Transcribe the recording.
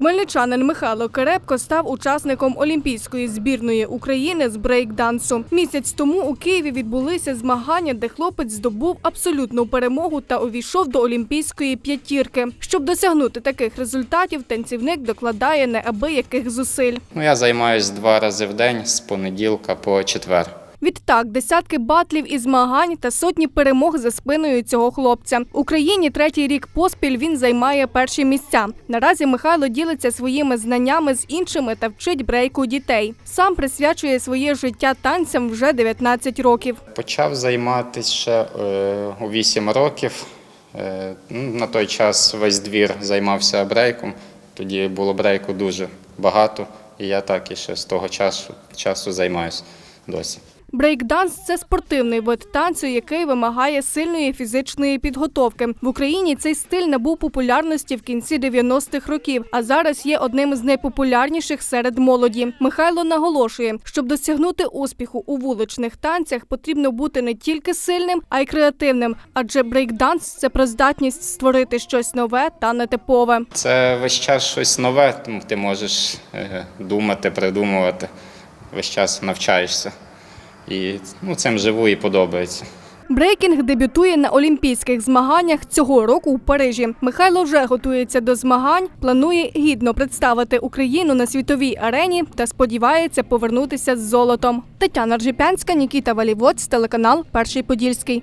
Хмельничанин Михайло Керепко став учасником Олімпійської збірної України з брейкдансу. Місяць тому у Києві відбулися змагання, де хлопець здобув абсолютну перемогу та увійшов до олімпійської п'ятірки. Щоб досягнути таких результатів, танцівник докладає неабияких зусиль. Ну, я займаюся два рази в день з понеділка по четвер. Відтак, десятки батлів і змагань та сотні перемог за спиною цього хлопця. Україні третій рік поспіль він займає перші місця. Наразі Михайло ділиться своїми знаннями з іншими та вчить брейку дітей. Сам присвячує своє життя танцям вже 19 років. Почав займатися ще е, у 8 років. Е, ну, на той час весь двір займався брейком. Тоді було брейку дуже багато, і я так і ще з того часу, часу займаюся досі. Брейкданс це спортивний вид танцю, який вимагає сильної фізичної підготовки. В Україні цей стиль набув популярності в кінці 90-х років, а зараз є одним з найпопулярніших серед молоді. Михайло наголошує, щоб досягнути успіху у вуличних танцях, потрібно бути не тільки сильним, а й креативним. Адже брейкданс це про здатність створити щось нове та нетипове. Це весь час щось нове, тому ти можеш е, думати, придумувати, весь час навчаєшся. І ну, цим живу і подобається. Брейкінг дебютує на олімпійських змаганнях цього року у Парижі. Михайло вже готується до змагань, планує гідно представити Україну на світовій арені та сподівається повернутися з золотом. Тетяна Ржипянська, Нікіта Валівоць, телеканал Перший Подільський.